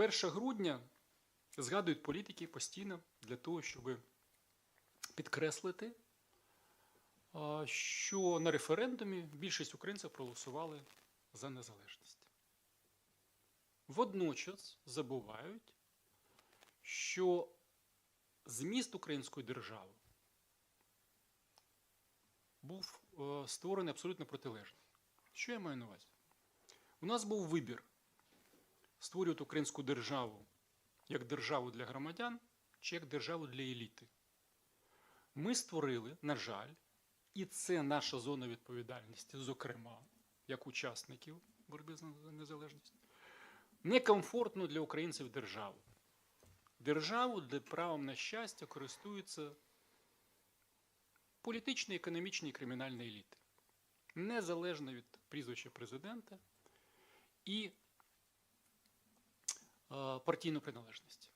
1 грудня згадують політики постійно для того, щоб підкреслити, що на референдумі більшість українців проголосували за незалежність. Водночас забувають, що зміст української держави був е, створений абсолютно протилежний. Що я маю на увазі? У нас був вибір створювати українську державу як державу для громадян чи як державу для еліти. Ми створили, на жаль, і це наша зона відповідальності, зокрема, як учасників боротьби за незалежність, некомфортну для українців державу. Державу, де правом на щастя користуються політичні, економічні і кримінальні еліти, незалежно від прізвища президента і е, партійної приналежності.